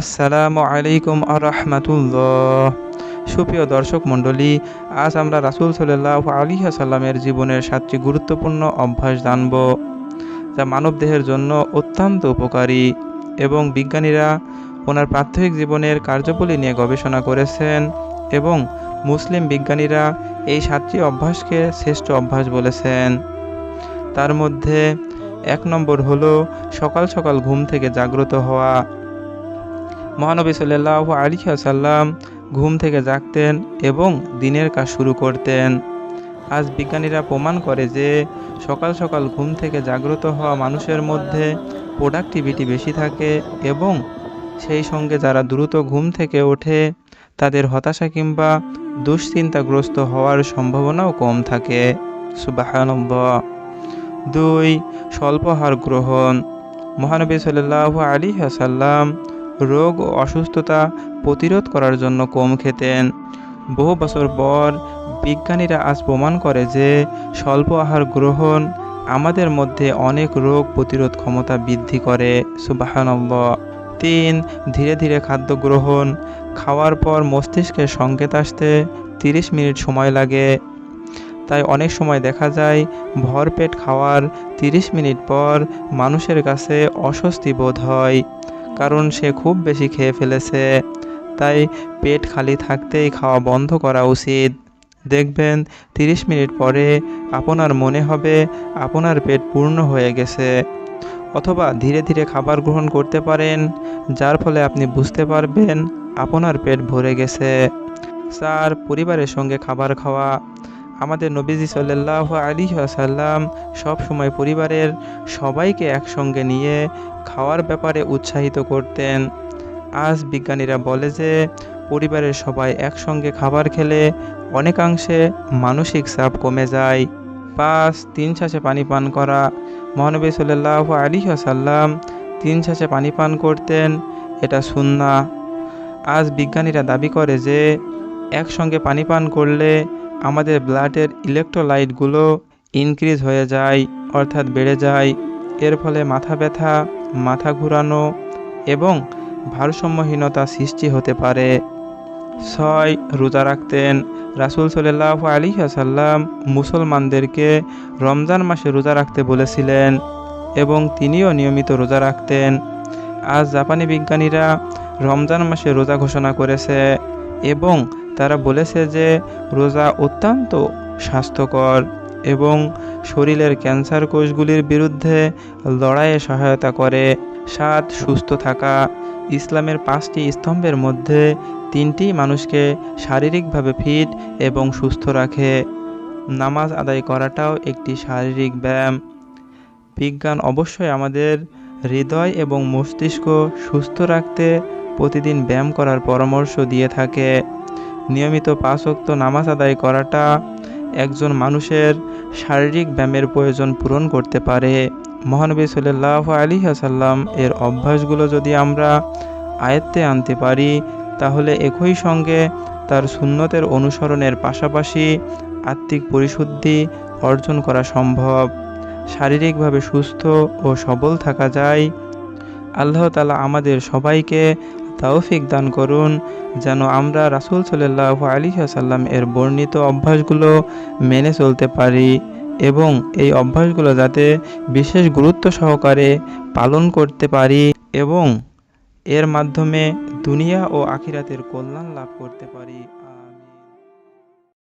আসসালামু আলাইকুম আরহামাতুল্লাহ। সুপ্রিয় দর্শক মণ্ডলী, আজ আমরা রাসূল সাল্লাল্লাহু আলাইহি সাল্লামের জীবনের সাতটি গুরুত্বপূর্ণ অভ্যাস জানব, যা মানবদেহের জন্য অত্যন্ত উপকারী এবং বিজ্ঞানীরা ওনার প্রাত্যহিক জীবনের কার্যাবলী নিয়ে গবেষণা করেছেন এবং মুসলিম বিজ্ঞানীরা এই সাতটি অভ্যাসকে শ্রেষ্ঠ অভ্যাস বলেছেন। তার মধ্যে এক নম্বর হলো সকাল সকাল ঘুম থেকে জাগ্রত হওয়া। মহানবী সাল্লাহ আলী সাল্লাম ঘুম থেকে জাগতেন এবং দিনের কাজ শুরু করতেন। আজ বিজ্ঞানীরা প্রমাণ করে যে সকাল সকাল ঘুম থেকে জাগ্রত হওয়া মানুষের মধ্যে প্রোডাক্টিভিটি বেশি থাকে এবং সেই সঙ্গে যারা দ্রুত ঘুম থেকে ওঠে, তাদের হতাশা কিংবা দুশ্চিন্তাগ্রস্ত হওয়ার সম্ভাবনাও কম থাকে। সুবাহানব্বা দুই স্বল্পহার গ্রহণ। মহানবী সাল্লাহ আলী সাল্লাম রোগ ও অসুস্থতা প্রতিরোধ করার জন্য কম খেতেন। বহু বছর পর বিজ্ঞানীরা আজ প্রমাণ করে যে স্বল্প আহার গ্রহণ আমাদের মধ্যে অনেক রোগ প্রতিরোধ ক্ষমতা বৃদ্ধি করে। সুবাহানব্বা তিন, ধীরে ধীরে খাদ্য গ্রহণ। খাওয়ার পর মস্তিষ্কের সংকেত আসতে তিরিশ মিনিট সময় লাগে। তাই অনেক সময় দেখা যায় ভরপেট খাওয়ার তিরিশ মিনিট পর মানুষের কাছে অস্বস্তি বোধ হয়। কারণ সে খুব বেশি খেয়ে ফেলেছে। তাই পেট খালি থাকতেই খাওয়া বন্ধ করা উচিত। দেখবেন, তিরিশ মিনিট পরে আপনার মনে হবে আপনার পেট পূর্ণ হয়ে গেছে। অথবা ধীরে ধীরে খাবার গ্রহণ করতে পারেন, যার ফলে আপনি বুঝতে পারবেন আপনার পেট ভরে গেছে। চার পরিবারের সঙ্গে খাবার খাওয়া আমাদের নবীজি সাল্লাহ আলী আসাল্লাম সব সময় পরিবারের সবাইকে একসঙ্গে নিয়ে খাওয়ার ব্যাপারে উৎসাহিত করতেন। আজ বিজ্ঞানীরা বলে যে, পরিবারের সবাই একসঙ্গে খাবার খেলে অনেকাংশে মানসিক চাপ কমে যায়। পাঁচ, তিন ছাঁচে পানি পান করা। মহানবী সাল্লাহ আলী আসাল্লাম তিন ছাঁচে পানি পান করতেন, এটা সুন্না আজ বিজ্ঞানীরা দাবি করে যে, একসঙ্গে পানি পান করলে আমাদের ব্লাডের ইলেকট্রোলাইটগুলো ইনক্রিজ হয়ে যায়, অর্থাৎ বেড়ে যায়। এর ফলে মাথা ব্যথা, মাথা ঘুরানো এবং ভারসাম্যহীনতা সৃষ্টি হতে পারে। ছয়, রোজা রাখতেন। রাসুল সাল্লাহ আলী আসাল্লাম মুসলমানদেরকে রমজান মাসে রোজা রাখতে বলেছিলেন এবং তিনিও নিয়মিত রোজা রাখতেন। আজ জাপানি বিজ্ঞানীরা রমজান মাসে রোজা ঘোষণা করেছে এবং তারা বলেছে যে রোজা অত্যন্ত স্বাস্থ্যকর এবং শরীরের ক্যান্সার কোষগুলির বিরুদ্ধে লড়াইয়ে সহায়তা করে। সাত, সুস্থ থাকা। ইসলামের পাঁচটি স্তম্ভের মধ্যে তিনটি মানুষকে শারীরিকভাবে ফিট এবং সুস্থ রাখে। নামাজ আদায় করাটাও একটি শারীরিক ব্যায়াম। বিজ্ঞান অবশ্যই আমাদের হৃদয় এবং মস্তিষ্ক সুস্থ রাখতে প্রতিদিন ব্যায়াম করার পরামর্শ দিয়ে থাকে। নিয়মিত পাঁচক্ত নামাজ আদায় করাটা একজন মানুষের শারীরিক ব্যায়ামের প্রয়োজন পূরণ করতে পারে। মহানবী সাল্লাহ আলী আসাল্লাম এর অভ্যাসগুলো যদি আমরা আয়ত্তে আনতে পারি, তাহলে একই সঙ্গে তার সুন্নতের অনুসরণের পাশাপাশি আত্মিক পরিশুদ্ধি অর্জন করা সম্ভব। শারীরিকভাবে সুস্থ ও সবল থাকা যায়। আল্লাহ তালা আমাদের সবাইকে তৌফিক দান করুন, যেন আমরা রাসুল সাল্লাহ আলী আসাল্লাম এর বর্ণিত অভ্যাসগুলো মেনে চলতে পারি এবং এই অভ্যাসগুলো যাতে বিশেষ গুরুত্ব সহকারে পালন করতে পারি এবং এর মাধ্যমে দুনিয়া ও আখিরাতের কল্যাণ লাভ করতে পারি।